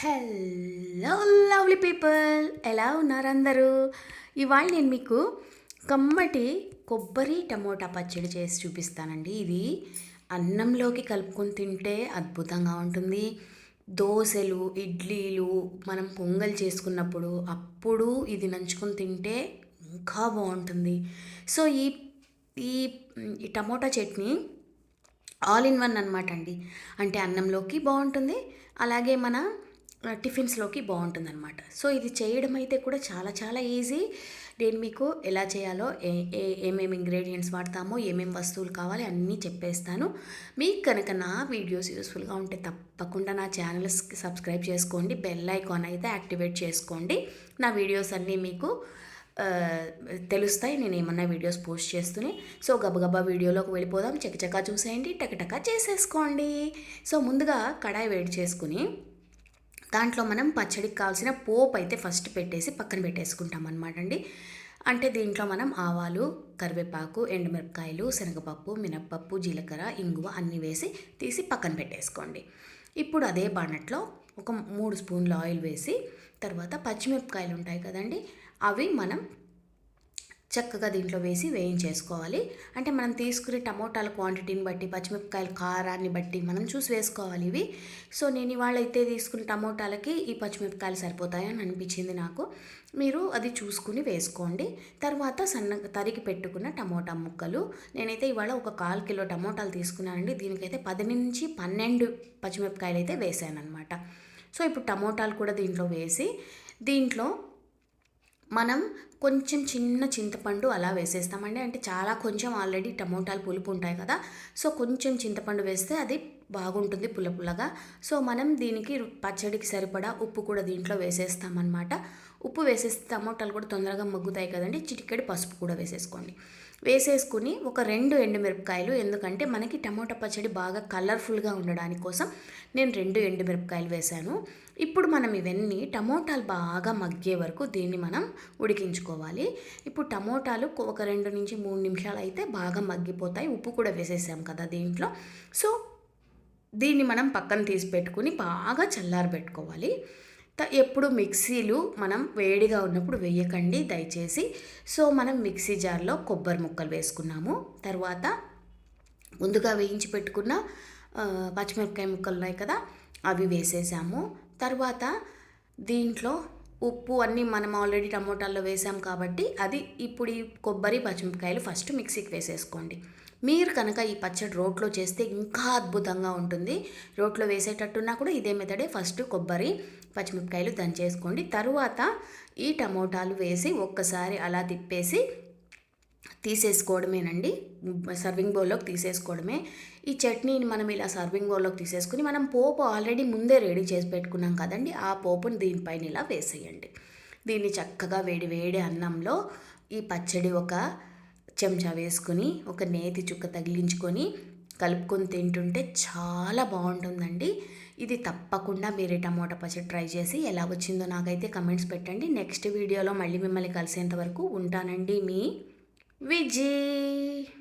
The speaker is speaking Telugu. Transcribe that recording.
హలో లవ్లీ పీపుల్ ఎలా ఉన్నారు అందరూ? ఇవాళ నేను మీకు కమ్మటి కొబ్బరి టమోటా పచ్చడి చేసి చూపిస్తానండి. ఇది అన్నంలోకి కలుపుకొని తింటే అద్భుతంగా ఉంటుంది. దోశలు ఇడ్లీలు మనం పొంగల్ చేసుకున్నప్పుడు అప్పుడు ఇది నంచుకొని తింటే ఇంకా బాగుంటుంది. సో ఈ ఈ tomato chutney all in one అనమాట అండి. అంటే అన్నంలోకి బాగుంటుంది. అలాగే మన టిఫిన్స్లోకి బాగుంటుంది అనమాట సో ఇది చేయడం అయితే కూడా చాలా చాలా ఈజీ. నేను మీకు ఎలా చేయాలో ఏ ఏ ఏమేమి ఇంగ్రీడియంట్స్ వాడతామో ఏమేమి వస్తువులు కావాలి అన్నీ చెప్పేస్తాను. మీకు కనుక నా వీడియోస్ యూస్ఫుల్గా ఉంటే తప్పకుండా నా ఛానల్ సబ్స్క్రైబ్ చేసుకోండి. బెల్ ఐకాన్ అయితే యాక్టివేట్ చేసుకోండి. నా వీడియోస్ అన్నీ మీకు తెలుస్తాయి. నేను ఏమన్నా వీడియోస్ పోస్ట్ చేస్తూనే. సో గబగబా వీడియోలోకి వెళ్ళిపోదాం. చకచకా చూసేయండి. టకటకా చేసేసుకోండి. సో ముందుగా కడాయి వేడి చేసుకుని దాంట్లో మనం పచ్చడికి కావాల్సిన పోపు అయితే ఫస్ట్ పెట్టేసి పక్కన పెట్టేసుకుంటాం అనమాట అండి. అంటే దీంట్లో మనం ఆవాలు కరివేపాకు ఎండుమిరపకాయలు శనగపప్పు మినప్పప్పు జీలకర్ర ఇంగువ అన్నీ వేసి తీసి పక్కన పెట్టేసుకోండి. ఇప్పుడు అదే బాణట్లో ఒక మూడు స్పూన్ల ఆయిల్ వేసి తర్వాత పచ్చిమిరపకాయలు ఉంటాయి కదండి అవి మనం చక్కగా దీంట్లో వేసి వేయించేసుకోవాలి. అంటే మనం తీసుకునే టమోటాల క్వాంటిటీని బట్టి పచ్చిమిరపకాయల కారాన్ని బట్టి మనం చూసి వేసుకోవాలి ఇవి. సో నేను ఇవాళ అయితే తీసుకున్న టమోటాలకి ఈ పచ్చిమిరపకాయలు సరిపోతాయని అనిపించింది నాకు. మీరు అది చూసుకుని వేసుకోండి. తర్వాత సన్నగా తరిగి పెట్టుకున్న టమోటా ముక్కలు. నేనైతే ఇవాళ ఒక కాల్ కిలో టమోటాలు తీసుకున్నానండి. దీనికైతే పది నుంచి పన్నెండు పచ్చిమిరపకాయలు అయితే వేసాను అనమాట సో ఇప్పుడు టమోటాలు కూడా దీంట్లో వేసి దీంట్లో మనం కొంచెం చిన్న చింతపండు అలా వేసేస్తామండి. అంటే చాలా కొంచెం ఆల్రెడీ టమోటాలు పులుపు ఉంటాయి కదా. సో కొంచెం చింతపండు వేస్తే అది బాగుంటుంది పుల్ల పుల్లగా. సో మనం దీనికి పచ్చడికి సరిపడా ఉప్పు కూడా దీంట్లో వేసేస్తామన్నమాట. ఉప్పు వేసేస్తే టమోటాలు కూడా తొందరగా మగ్గుతాయి కదండి. చిటికెడు పసుపు కూడా వేసేసుకోండి. వేసేసుకుని ఒక రెండు ఎండుమిరపకాయలు ఎందుకంటే మనకి టమోటా పచ్చడి బాగా కలర్ఫుల్గా ఉండడానికి కోసం నేను రెండు ఎండుమిరపకాయలు వేశాను. ఇప్పుడు మనం ఇవన్నీ టమోటాలు బాగా మగ్గే వరకు దీన్ని మనం ఉడికించుకోవాలి. ఇప్పుడు టమోటాలు ఒక రెండు నుంచి మూడు నిమిషాలు అయితే బాగా మగ్గిపోతాయి. ఉప్పు కూడా వేసేసాం కదా దీంట్లో. సో దీన్ని మనం పక్కన తీసి పెట్టుకుని బాగా చల్లారబెట్టుకోవాలి ఎప్పుడు మిక్సీలు మనం వేడిగా ఉన్నప్పుడు వేయకండి దయచేసి. సో మనం మిక్సీ జార్లో కొబ్బరి ముక్కలు వేసుకున్నాము. తర్వాత ముందుగా వేయించి పెట్టుకున్న పచ్చిమిరపకాయ ముక్కలు ఉన్నాయి కదా అవి వేసేసాము. తర్వాత దీంట్లో ఉప్పు అన్నీ మనం ఆల్రెడీ టమోటాల్లో వేసాం కాబట్టి అది ఇప్పుడు ఈ కొబ్బరి పచ్చిమిరపకాయలు ఫస్ట్ మిక్సీకి వేసేసుకోండి. మీరు కనుక ఈ పచ్చడి రోట్లో చేస్తే ఇంకా అద్భుతంగా ఉంటుంది. రోట్లో వేసేటట్టున్నా కూడా ఇదే మెథడే. ఫస్ట్ కొబ్బరి పచ్చిమిరపకాయలు దంచేసుకోండి. తరువాత ఈ టమోటాలు వేసి ఒక్కసారి అలా తిప్పేసి తీసేసుకోవడమేనండి. సర్వింగ్ బౌల్లోకి తీసేసుకోవడమే. ఈ చట్నీని మనం ఇలా సర్వింగ్ బౌల్లోకి తీసేసుకుని మనం పోపు ఆల్రెడీ ముందే రెడీ చేసి పెట్టుకున్నాం కదండి. ఆ పోపుని దీనిపైన ఇలా వేసేయండి. దీన్ని చక్కగా వేడి వేడి అన్నంలో ఈ పచ్చడి ఒక చెంచా వేసుకుని ఒక నేతి చుక్క తగిలించుకొని కలుపుకొని తింటుంటే చాలా బాగుంటుందండి. ఇది తప్పకుండా మీరు టమోటా పచ్చడి ట్రై చేసి ఎలా వచ్చిందో నాకైతే కమెంట్స్ పెట్టండి. నెక్స్ట్ వీడియోలో మళ్ళీ మిమ్మల్ని కలిసేంత వరకు ఉంటానండి మీ Vijay.